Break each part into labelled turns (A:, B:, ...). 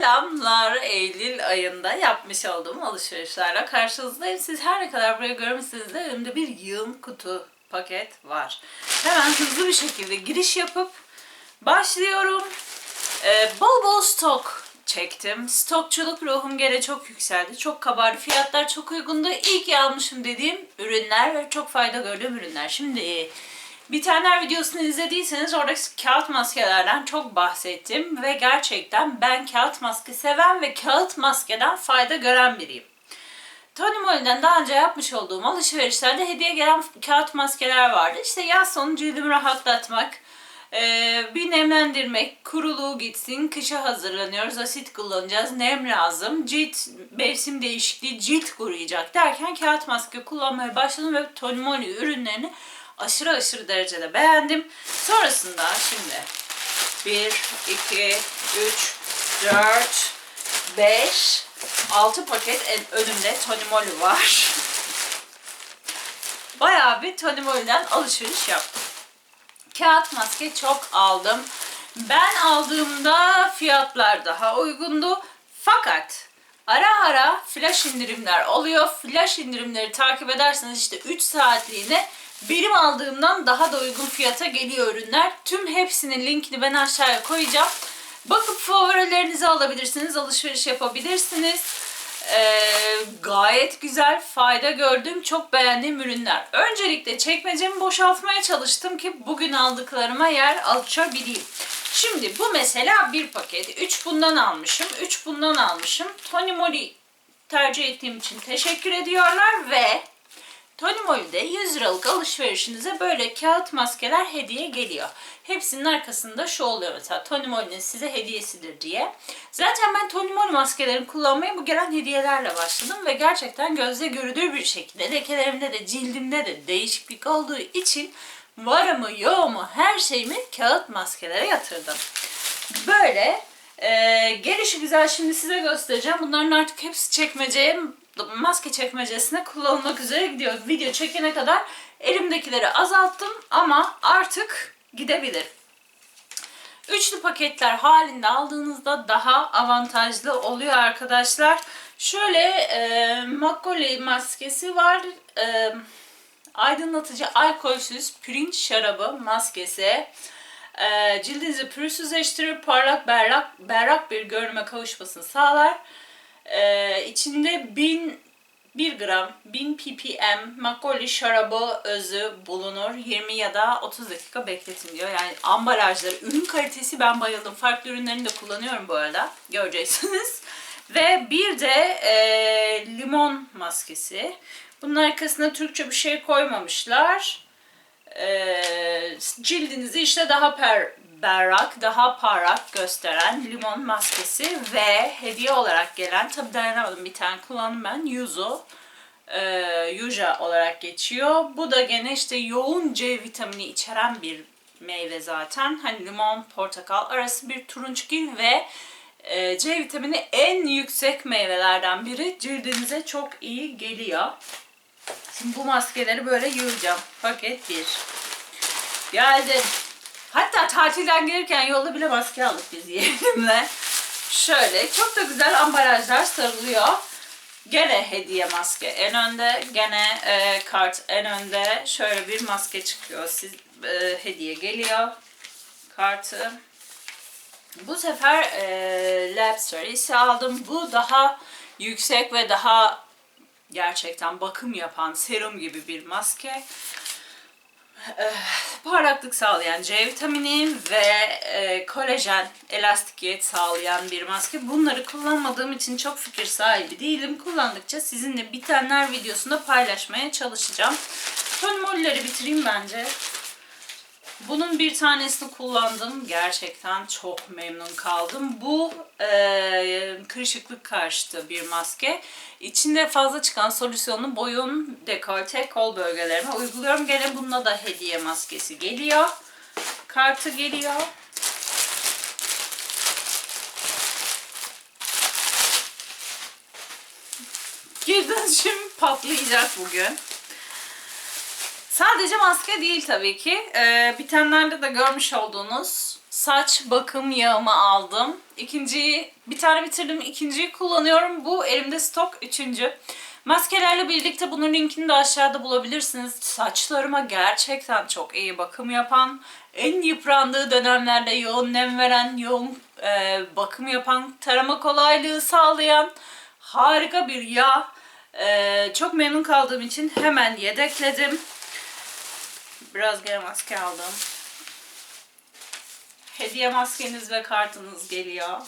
A: Selamlar Eylül ayında yapmış olduğum alışverişlerle karşınızdayım. Siz her ne kadar buraya görmüşseniz de önümde bir yığın kutu paket var. Hemen hızlı bir şekilde giriş yapıp başlıyorum. Ee, bol bol stok çektim. Stokçuluk ruhum gene çok yükseldi. Çok kabardı. Fiyatlar çok uygundu. İyi ki almışım dediğim ürünler ve çok fayda gördüğüm ürünler. Şimdi Bitenler videosunu izlediyseniz oradaki kağıt maskelerden çok bahsettim ve gerçekten ben kağıt maske seven ve kağıt maskeden fayda gören biriyim. Tony Moly'den daha önce yapmış olduğum alışverişlerde hediye gelen kağıt maskeler vardı. İşte yaz sonu cildimi rahatlatmak, eee, bir nemlendirmek, kuruluğu gitsin, kışa hazırlanıyoruz, asit kullanacağız, nem lazım, cilt mevsim değişikliği, cilt kuruyacak derken kağıt maske kullanmaya başladım ve Tony Moly ürünlerini aşırı aşırı derecede beğendim. Sonrasında şimdi 1, 2, 3, 4, 5, 6 paket önümde Tony Moly var. Bayağı bir Tony Moly'den alışveriş yaptım. Kağıt maske çok aldım. Ben aldığımda fiyatlar daha uygundu. Fakat ara ara flash indirimler oluyor. Flash indirimleri takip ederseniz işte 3 saatliğine benim aldığımdan daha da uygun fiyata geliyor ürünler. Tüm hepsinin linkini ben aşağıya koyacağım. Bakıp favorilerinizi alabilirsiniz, alışveriş yapabilirsiniz. Ee, gayet güzel, fayda gördüğüm, çok beğendiğim ürünler. Öncelikle çekmecemi boşaltmaya çalıştım ki bugün aldıklarıma yer açabileyim. Şimdi bu mesela bir paket. 3 bundan almışım, 3 bundan almışım. Tony Moly tercih ettiğim için teşekkür ediyorlar ve Tony Moly'de 100 liralık alışverişinize böyle kağıt maskeler hediye geliyor. Hepsinin arkasında şu oluyor mesela Tony Moly'nin size hediyesidir diye. Zaten ben Tony Moly maskelerini kullanmaya bu gelen hediyelerle başladım ve gerçekten gözle görülür bir şekilde lekelerimde de cildimde de değişiklik olduğu için var mı yok mu her şeyimi kağıt maskelere yatırdım. Böyle e, gelişi güzel şimdi size göstereceğim. Bunların artık hepsi çekmeceye maske çekmecesine kullanılmak üzere gidiyor. Video çekene kadar elimdekileri azalttım ama artık gidebilir. Üçlü paketler halinde aldığınızda daha avantajlı oluyor arkadaşlar. Şöyle e, Macaulay maskesi var. E, aydınlatıcı alkolsüz pirinç şarabı maskesi. E, cildinizi pürüzsüzleştirir, parlak berrak, berrak bir görünüme kavuşmasını sağlar. Ee, içinde 1000 1 gram 1000 ppm makoli şarabı özü bulunur. 20 ya da 30 dakika bekletin diyor. Yani ambalajları, ürün kalitesi ben bayıldım. Farklı ürünlerini de kullanıyorum bu arada. Göreceksiniz. Ve bir de e, limon maskesi. Bunun arkasına Türkçe bir şey koymamışlar. E, cildinizi işte daha per, berrak, daha parlak gösteren limon maskesi ve hediye olarak gelen, tabi dayanamadım bir tane kullandım ben, Yuzu. E, Yuja olarak geçiyor. Bu da gene işte yoğun C vitamini içeren bir meyve zaten. Hani limon, portakal arası bir turunçgil ve e, C vitamini en yüksek meyvelerden biri. Cildinize çok iyi geliyor. Şimdi bu maskeleri böyle yığacağım. Paket 1. Geldim. Hatta tatilden gelirken yolda bile maske aldık biz yeğenimle. Şöyle çok da güzel ambalajlar sarılıyor. Gene hediye maske en önde, gene e, kart en önde. Şöyle bir maske çıkıyor. Siz e, hediye geliyor. Kartı. Bu sefer e, Lab Series'i aldım. Bu daha yüksek ve daha gerçekten bakım yapan serum gibi bir maske. Eh, parlaklık sağlayan C vitamini ve e, kolajen elastikiyet sağlayan bir maske. Bunları kullanmadığım için çok fikir sahibi değilim. Kullandıkça sizinle bitenler videosunda paylaşmaya çalışacağım. Tony Moly'leri bitireyim bence. Bunun bir tanesini kullandım. Gerçekten çok memnun kaldım. Bu e, kırışıklık karşıtı bir maske. İçinde fazla çıkan solüsyonu boyun, dekolte, kol bölgelerime uyguluyorum. Gene bununla da hediye maskesi geliyor. Kartı geliyor. Girdim patlayacak bugün. Sadece maske değil tabii ki. Ee, bitenlerde de görmüş olduğunuz saç bakım yağımı aldım. İkinciyi bir tane bitirdim. ikinciyi kullanıyorum. Bu elimde stok. Üçüncü. Maskelerle birlikte bunun linkini de aşağıda bulabilirsiniz. Saçlarıma gerçekten çok iyi bakım yapan, en yıprandığı dönemlerde yoğun nem veren, yoğun e, bakım yapan, tarama kolaylığı sağlayan harika bir yağ. E, çok memnun kaldığım için hemen yedekledim. Biraz gene maske aldım. Hediye maskeniz ve kartınız geliyor.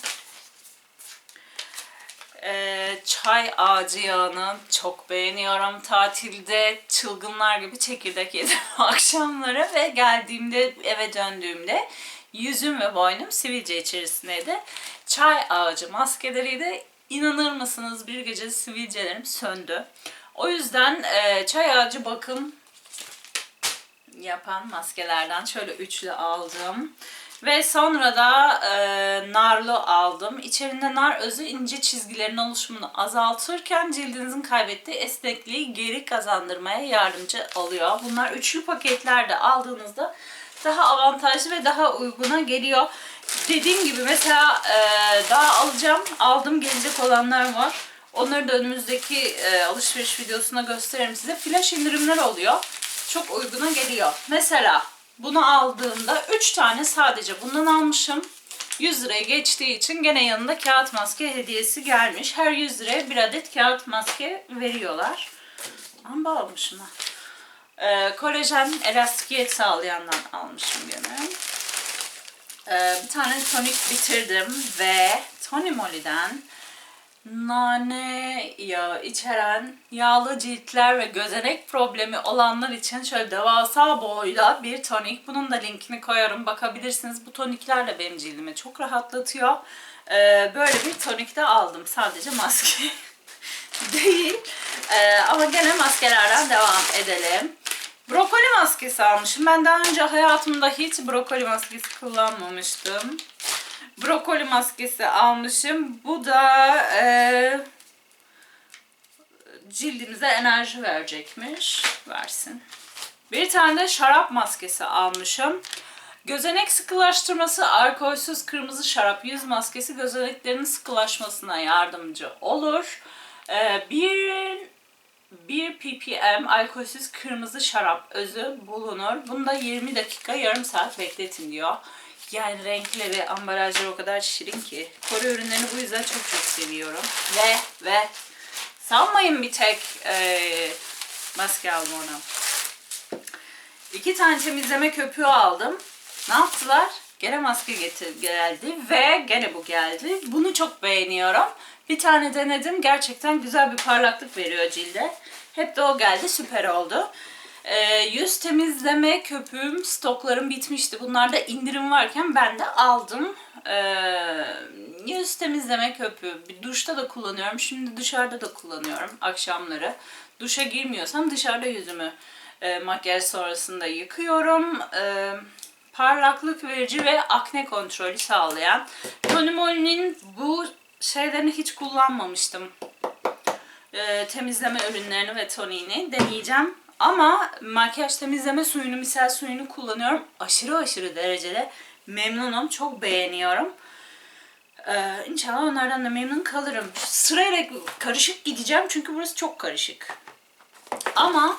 A: Ee, çay ağacı yağını çok beğeniyorum. Tatilde çılgınlar gibi çekirdek yedim akşamları ve geldiğimde eve döndüğümde yüzüm ve boynum sivilce içerisindeydi. Çay ağacı maskeleriydi. İnanır mısınız bir gece sivilcelerim söndü. O yüzden e, çay ağacı bakım yapan maskelerden şöyle üçlü aldım. Ve sonra da e, narlı aldım. İçerinde nar özü ince çizgilerin oluşumunu azaltırken cildinizin kaybettiği esnekliği geri kazandırmaya yardımcı oluyor. Bunlar üçlü paketlerde aldığınızda daha avantajlı ve daha uyguna geliyor. Dediğim gibi mesela e, daha alacağım, aldım gelecek olanlar var. Onları da önümüzdeki e, alışveriş videosuna gösteririm size. Flash indirimler oluyor. Çok uyguna geliyor. Mesela bunu aldığımda 3 tane sadece bundan almışım. 100 liraya geçtiği için gene yanında kağıt maske hediyesi gelmiş. Her 100 liraya bir adet kağıt maske veriyorlar. Amba almışım ha. Ee, kolajen elastikiyet sağlayandan almışım gene. Ee, bir tane tonik bitirdim ve Tony Moly'den nane yağı içeren yağlı ciltler ve gözenek problemi olanlar için şöyle devasa boyda bir tonik. Bunun da linkini koyarım. Bakabilirsiniz. Bu tonikler de benim cildimi çok rahatlatıyor. Ee, böyle bir tonik de aldım. Sadece maske değil. Ee, ama gene maskelerden devam edelim. Brokoli maskesi almışım. Ben daha önce hayatımda hiç brokoli maskesi kullanmamıştım brokoli maskesi almışım. Bu da e, cildimize enerji verecekmiş. Versin. Bir tane de şarap maskesi almışım. Gözenek sıkılaştırması alkolsüz kırmızı şarap yüz maskesi gözeneklerin sıkılaşmasına yardımcı olur. Ee, bir 1 ppm alkolsüz kırmızı şarap özü bulunur. Bunda 20 dakika yarım saat bekletin diyor. Yani renkleri, ambalajları o kadar şirin ki. Kore ürünlerini bu yüzden çok çok seviyorum. Ve ve sanmayın bir tek e, maske aldım ona. İki tane temizleme köpüğü aldım. Ne yaptılar? Gene maske getir geldi ve gene bu geldi. Bunu çok beğeniyorum. Bir tane denedim. Gerçekten güzel bir parlaklık veriyor cilde. Hep de o geldi. Süper oldu. Ee, yüz temizleme köpüğüm stoklarım bitmişti. Bunlarda indirim varken ben de aldım. Ee, yüz temizleme köpüğü. Duşta da kullanıyorum. Şimdi dışarıda da kullanıyorum akşamları. Duşa girmiyorsam dışarıda yüzümü e, makyaj sonrasında yıkıyorum. Ee, parlaklık verici ve akne kontrolü sağlayan. Tonimol'ün bu şeylerini hiç kullanmamıştım. Ee, temizleme ürünlerini ve toniğini deneyeceğim. Ama makyaj temizleme suyunu, misel suyunu kullanıyorum. Aşırı aşırı derecede memnunum. Çok beğeniyorum. Ee, inşallah onlardan da memnun kalırım. Sırayla karışık gideceğim çünkü burası çok karışık. Ama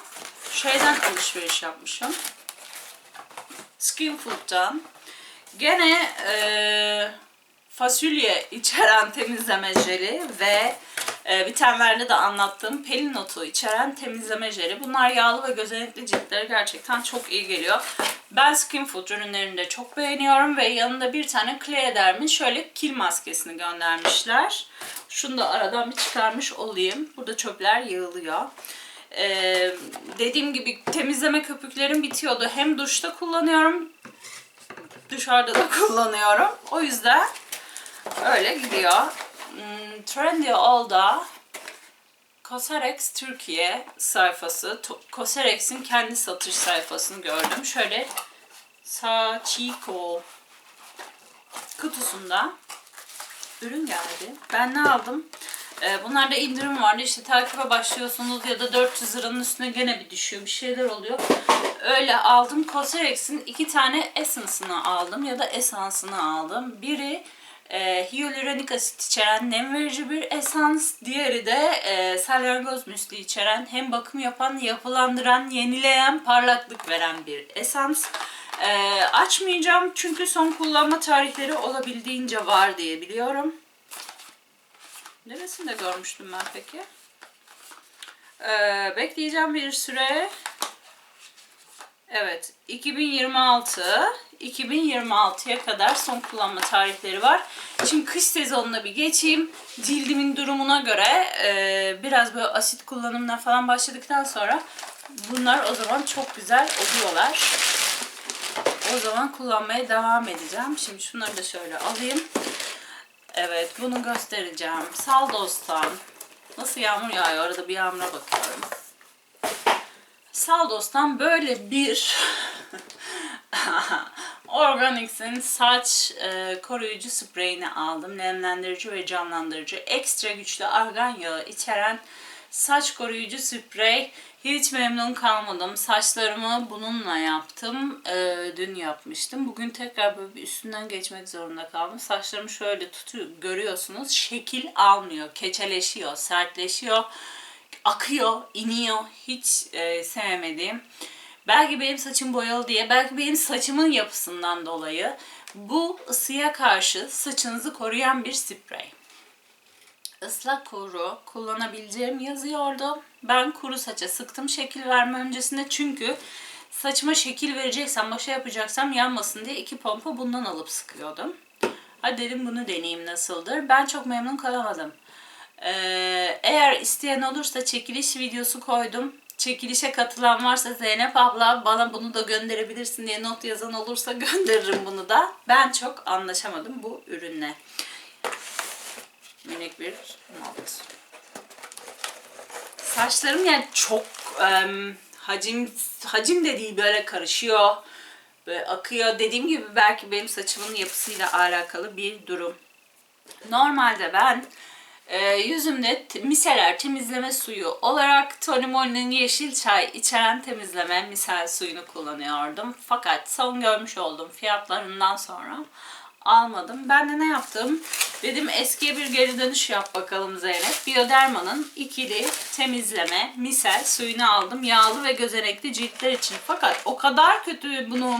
A: şeyden alışveriş yapmışım. Skin Food'dan. Gene e, fasulye içeren temizleme jeli ve e, bitenlerde de anlattığım pelin otu içeren temizleme jeli. Bunlar yağlı ve gözenekli ciltlere gerçekten çok iyi geliyor. Ben Skin Food ürünlerini de çok beğeniyorum ve yanında bir tane Clearderm'in şöyle kil maskesini göndermişler. Şunu da aradan bir çıkarmış olayım. Burada çöpler yığılıyor. Ee, dediğim gibi temizleme köpüklerim bitiyordu. Hem duşta kullanıyorum, dışarıda da kullanıyorum. O yüzden öyle gidiyor. Hmm, Trendyol'da Coserex Türkiye sayfası, Cosrx'in kendi satış sayfasını gördüm. Şöyle Sachiko kutusunda ürün geldi. Ben ne aldım? Ee, bunlarda indirim vardı. İşte takibe başlıyorsunuz ya da 400 liranın üstüne gene bir düşüyor. Bir şeyler oluyor. Öyle aldım. Cosrx'in iki tane Essence'ını aldım ya da esansını aldım. Biri e, hyaluronik asit içeren nem verici bir esans. Diğeri de e, salyangoz müsli içeren hem bakım yapan, yapılandıran, yenileyen, parlaklık veren bir esans. E, açmayacağım çünkü son kullanma tarihleri olabildiğince var diye biliyorum. Neresinde görmüştüm ben peki? E, bekleyeceğim bir süre. Evet, 2026 2026'ya kadar son kullanma tarihleri var. Şimdi kış sezonuna bir geçeyim. Cildimin durumuna göre e, biraz böyle asit kullanımına falan başladıktan sonra bunlar o zaman çok güzel oluyorlar. O zaman kullanmaya devam edeceğim. Şimdi şunları da şöyle alayım. Evet, bunu göstereceğim. Saldos'tan. Nasıl yağmur yağıyor? Arada bir yağmura bakıyorum. Saldos'tan böyle bir Organics'in saç e, koruyucu spreyini aldım. Nemlendirici ve canlandırıcı. Ekstra güçlü argan yağı içeren saç koruyucu sprey. Hiç memnun kalmadım. Saçlarımı bununla yaptım. E, dün yapmıştım. Bugün tekrar böyle bir üstünden geçmek zorunda kaldım. Saçlarımı şöyle tutuyor. Görüyorsunuz. Şekil almıyor. Keçeleşiyor. Sertleşiyor akıyor, iniyor. Hiç e, sevmediğim. Belki benim saçım boyalı diye, belki benim saçımın yapısından dolayı bu ısıya karşı saçınızı koruyan bir sprey. Islak kuru kullanabileceğim yazıyordu. Ben kuru saça sıktım şekil verme öncesinde çünkü saçıma şekil vereceksem, başa yapacaksam yanmasın diye iki pompa bundan alıp sıkıyordum. Hadi dedim bunu deneyeyim nasıldır. Ben çok memnun kalamadım. Ee, eğer isteyen olursa çekiliş videosu koydum. Çekilişe katılan varsa Zeynep abla bana bunu da gönderebilirsin diye not yazan olursa gönderirim bunu da. Ben çok anlaşamadım bu ürünle. Minik bir not. Saçlarım yani çok em, hacim hacim de değil böyle karışıyor. Böyle akıyor. Dediğim gibi belki benim saçımın yapısıyla alakalı bir durum. Normalde ben e, yüzümde miseler temizleme suyu olarak Tony Moly'nin yeşil çay içeren temizleme misel suyunu kullanıyordum. Fakat son görmüş olduğum fiyatlarından sonra almadım. Ben de ne yaptım? Dedim eskiye bir geri dönüş yap bakalım Zeynep. Bioderma'nın ikili temizleme misel suyunu aldım. Yağlı ve gözenekli ciltler için. Fakat o kadar kötü bunu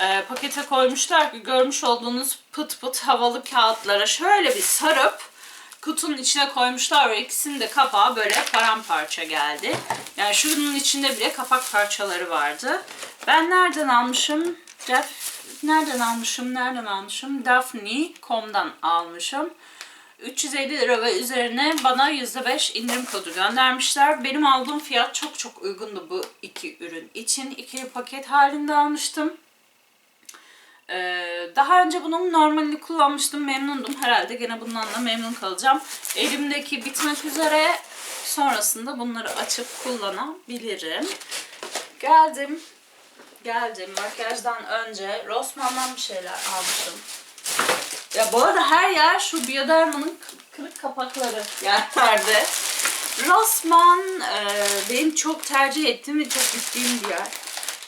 A: e, pakete koymuşlar ki görmüş olduğunuz pıt pıt havalı kağıtlara şöyle bir sarıp kutunun içine koymuşlar ve ikisinin de kapağı böyle paramparça geldi. Yani şunun içinde bile kapak parçaları vardı. Ben nereden almışım? Def, nereden almışım? Nereden almışım? Daphne.com'dan almışım. 350 lira ve üzerine bana %5 indirim kodu göndermişler. Benim aldığım fiyat çok çok uygundu bu iki ürün için. İkili paket halinde almıştım. Ee, daha önce bunun normalini kullanmıştım. Memnundum. Herhalde gene bundan da memnun kalacağım. Elimdeki bitmek üzere. Sonrasında bunları açıp kullanabilirim. Geldim. Geldim. Makyajdan önce Rossmann'dan bir şeyler almıştım. Ya bu arada her yer şu Bioderma'nın kırık kapakları yerlerde. Rossmann e, benim çok tercih ettiğim ve çok gittiğim bir yer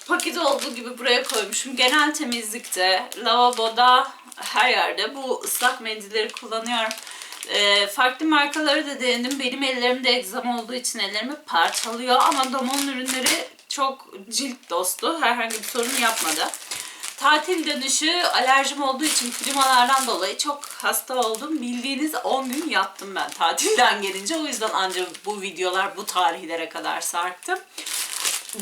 A: paket olduğu gibi buraya koymuşum. Genel temizlikte, lavaboda, her yerde bu ıslak mendilleri kullanıyorum. Ee, farklı markaları da denedim. Benim ellerimde egzama olduğu için ellerimi parçalıyor ama Domon ürünleri çok cilt dostu. Herhangi bir sorun yapmadı. Tatil dönüşü alerjim olduğu için klimalardan dolayı çok hasta oldum. Bildiğiniz 10 gün yattım ben tatilden gelince. O yüzden ancak bu videolar bu tarihlere kadar sarktım.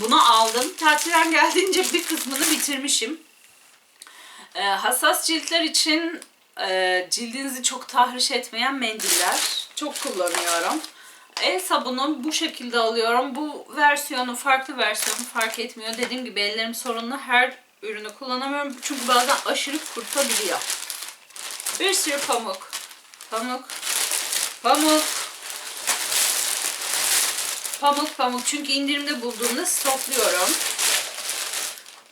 A: Bunu aldım. Tatilden geldiğince bir kısmını bitirmişim. Ee, hassas ciltler için e, cildinizi çok tahriş etmeyen mendiller çok kullanıyorum. El sabunu bu şekilde alıyorum. Bu versiyonu farklı versiyonu fark etmiyor. Dediğim gibi ellerim sorunlu. Her ürünü kullanamıyorum. Çünkü bazen aşırı kurtabiliyor. Bir sürü pamuk. Pamuk. Pamuk. Pamuk pamuk. Çünkü indirimde bulduğumda stokluyorum.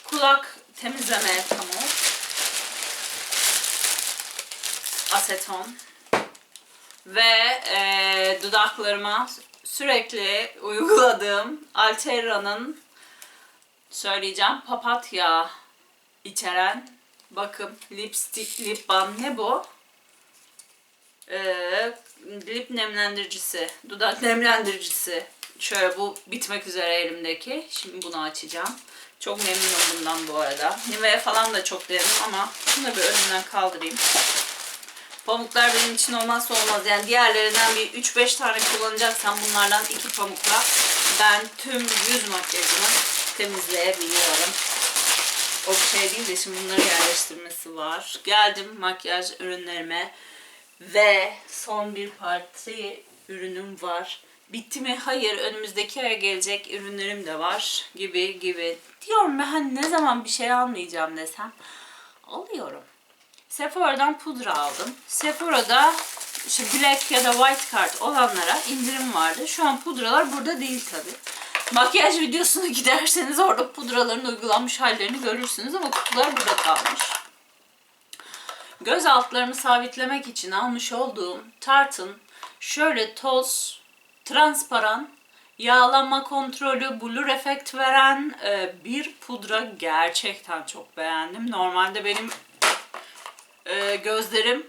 A: Kulak temizleme pamuk. Aseton. ve e, dudaklarıma sürekli uyguladığım Alterra'nın söyleyeceğim papatya içeren bakım lipstick lip balm ne bu? Ee, lip nemlendiricisi, dudak nemlendiricisi. Şöyle bu bitmek üzere elimdeki. Şimdi bunu açacağım. Çok memnunum bundan bu arada. Nivea falan da çok denedim ama şunu da bir önümden kaldırayım. Pamuklar benim için olmazsa olmaz. Yani diğerlerinden bir 3-5 tane kullanacaksam bunlardan iki pamukla ben tüm yüz makyajımı temizleyebiliyorum. O şey değil de şimdi bunları yerleştirmesi var. Geldim makyaj ürünlerime ve son bir parti ürünüm var. Bitti mi? Hayır. Önümüzdeki aya gelecek ürünlerim de var. Gibi gibi. Diyorum ben hani ne zaman bir şey almayacağım desem. Alıyorum. Sephora'dan pudra aldım. Sephora'da işte black ya da white card olanlara indirim vardı. Şu an pudralar burada değil tabi. Makyaj videosuna giderseniz orada pudraların uygulanmış hallerini görürsünüz ama kutular burada kalmış. Göz altlarımı sabitlemek için almış olduğum Tarte'ın şöyle toz, transparan, yağlama kontrolü, blur efekt veren e, bir pudra gerçekten çok beğendim. Normalde benim e, gözlerim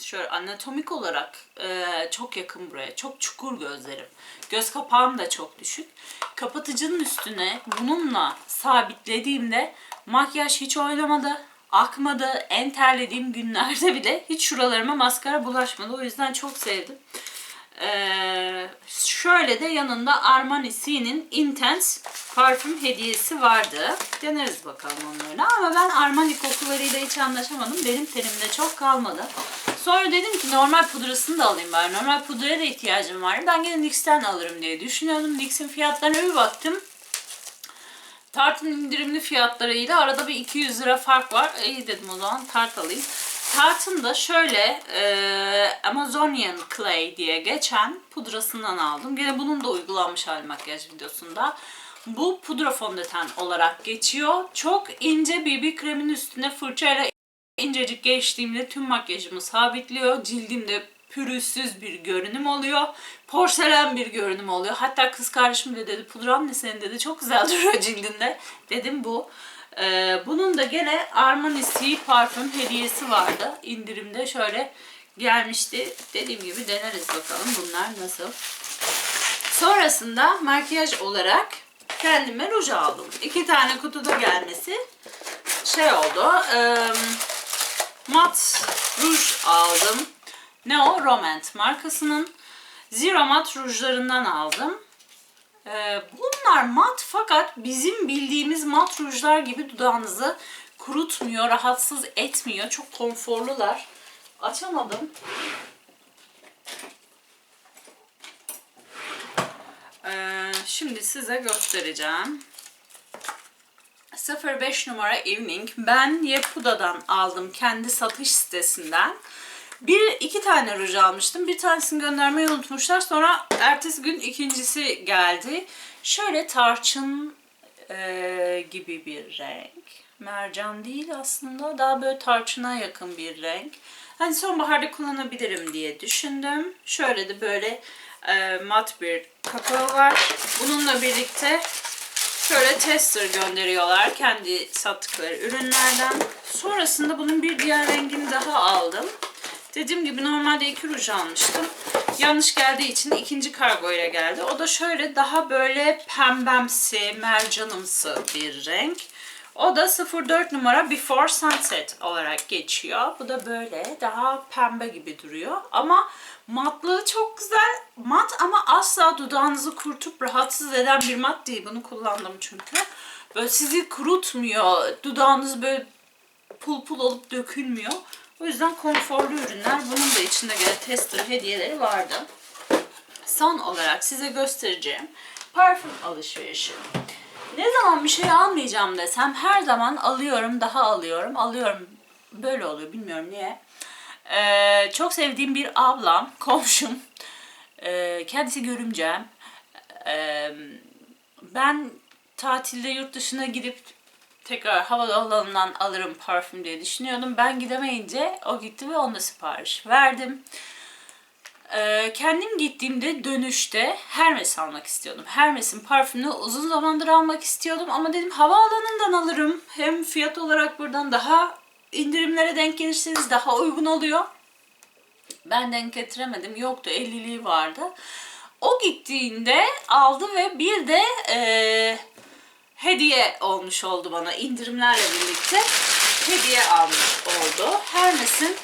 A: şöyle anatomik olarak e, çok yakın buraya. Çok çukur gözlerim. Göz kapağım da çok düşük. Kapatıcının üstüne bununla sabitlediğimde makyaj hiç oynamadı. Akmadı. En terlediğim günlerde bile hiç şuralarıma maskara bulaşmadı. O yüzden çok sevdim. Ee, şöyle de yanında Armani C'nin Intense parfüm hediyesi vardı. Deneriz bakalım onları. Ama ben Armani kokularıyla hiç anlaşamadım. Benim tenimde çok kalmadı. Sonra dedim ki normal pudrasını da alayım bari. Normal pudraya da ihtiyacım var. Ben gene NYX'ten alırım diye düşünüyordum. NYX'in fiyatlarına bir baktım. Tartın indirimli fiyatlarıyla arada bir 200 lira fark var. İyi dedim o zaman tart alayım. Tartın da şöyle e, Amazonian Clay diye geçen pudrasından aldım. Gene bunun da uygulanmış hali makyaj videosunda. Bu pudra fondöten olarak geçiyor. Çok ince BB kremin üstüne fırçayla incecik geçtiğimde tüm makyajımı sabitliyor. Cildimde pürüzsüz bir görünüm oluyor. Porselen bir görünüm oluyor. Hatta kız kardeşim de dedi pudram ne senin dedi çok güzel duruyor cildinde. Dedim bu. Ee, bunun da gene Armani C parfüm hediyesi vardı. İndirimde şöyle gelmişti. Dediğim gibi deneriz bakalım bunlar nasıl. Sonrasında makyaj olarak kendime ruj aldım. İki tane kutuda gelmesi şey oldu. E, mat ruj aldım. Ne o? Romant markasının Zero Mat rujlarından aldım. Ee, bunlar mat fakat bizim bildiğimiz mat rujlar gibi dudağınızı kurutmuyor, rahatsız etmiyor. Çok konforlular. Açamadım. Ee, şimdi size göstereceğim. 05 numara Evening. Ben Yepuda'dan aldım kendi satış sitesinden. Bir iki tane ruj almıştım. Bir tanesini göndermeyi unutmuşlar. Sonra ertesi gün ikincisi geldi. Şöyle tarçın e, gibi bir renk. Mercan değil aslında. Daha böyle tarçına yakın bir renk. Hani sonbaharda kullanabilirim diye düşündüm. Şöyle de böyle e, mat bir kapağı var. Bununla birlikte şöyle tester gönderiyorlar kendi sattıkları ürünlerden. Sonrasında bunun bir diğer rengini daha aldım. Dediğim gibi normalde iki ruj almıştım. Yanlış geldiği için ikinci kargo ile geldi. O da şöyle daha böyle pembemsi, mercanımsı bir renk. O da 04 numara Before Sunset olarak geçiyor. Bu da böyle daha pembe gibi duruyor. Ama matlığı çok güzel. Mat ama asla dudağınızı kurutup rahatsız eden bir mat değil. Bunu kullandım çünkü. Böyle sizi kurutmuyor. Dudağınız böyle pul pul olup dökülmüyor. O yüzden konforlu ürünler. Bunun da içinde gene tester hediyeleri vardı. Son olarak size göstereceğim parfüm alışverişi. Ne zaman bir şey almayacağım desem her zaman alıyorum, daha alıyorum, alıyorum. Böyle oluyor bilmiyorum niye. Ee, çok sevdiğim bir ablam, komşum. Ee, kendisi görümcem. Ee, ben tatilde yurt dışına gidip tekrar havaalanından alırım parfüm diye düşünüyordum. Ben gidemeyince o gitti ve ona sipariş verdim. Ee, kendim gittiğimde dönüşte Hermes almak istiyordum. Hermes'in parfümünü uzun zamandır almak istiyordum ama dedim havaalanından alırım. Hem fiyat olarak buradan daha indirimlere denk gelirseniz daha uygun oluyor. Ben denk getiremedim. Yoktu 50'liği vardı. O gittiğinde aldı ve bir de eee, hediye olmuş oldu bana indirimlerle birlikte hediye almış oldu. Hermes'in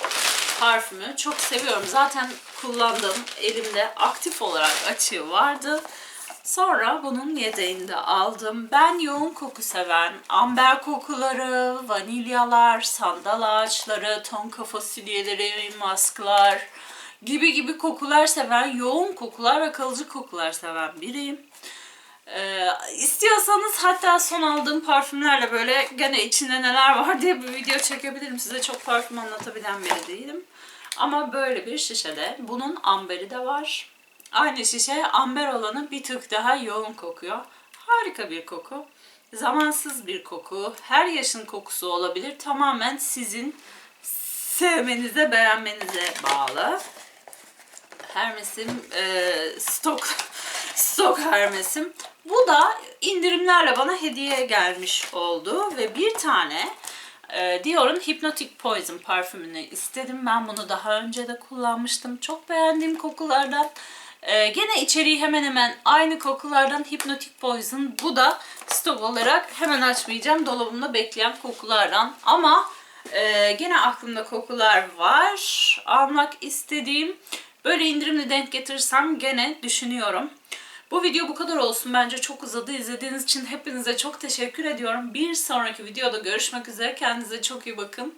A: parfümü çok seviyorum. Zaten kullandığım elimde aktif olarak açığı vardı. Sonra bunun yedeğini de aldım. Ben yoğun koku seven, amber kokuları, vanilyalar, sandal ağaçları, tonka fasulyeleri, masklar gibi gibi kokular seven, yoğun kokular ve kalıcı kokular seven biriyim. Ee, istiyorsanız hatta son aldığım parfümlerle böyle gene içinde neler var diye bir video çekebilirim. Size çok parfüm anlatabilen biri değilim. Ama böyle bir şişede bunun amberi de var. Aynı şişe amber olanı bir tık daha yoğun kokuyor. Harika bir koku. Zamansız bir koku. Her yaşın kokusu olabilir. Tamamen sizin sevmenize, beğenmenize bağlı. Hermes'im e, stok stok Hermes'im. Bu da indirimlerle bana hediye gelmiş oldu ve bir tane e, Dior'un Hypnotic Poison parfümünü istedim. Ben bunu daha önce de kullanmıştım. Çok beğendiğim kokulardan. E, gene içeriği hemen hemen aynı kokulardan Hypnotic Poison. Bu da stok olarak hemen açmayacağım. Dolabımda bekleyen kokulardan. Ama e, gene aklımda kokular var. Almak istediğim. Böyle indirimli denk getirirsem gene düşünüyorum. Bu video bu kadar olsun. Bence çok uzadı. İzlediğiniz için hepinize çok teşekkür ediyorum. Bir sonraki videoda görüşmek üzere. Kendinize çok iyi bakın.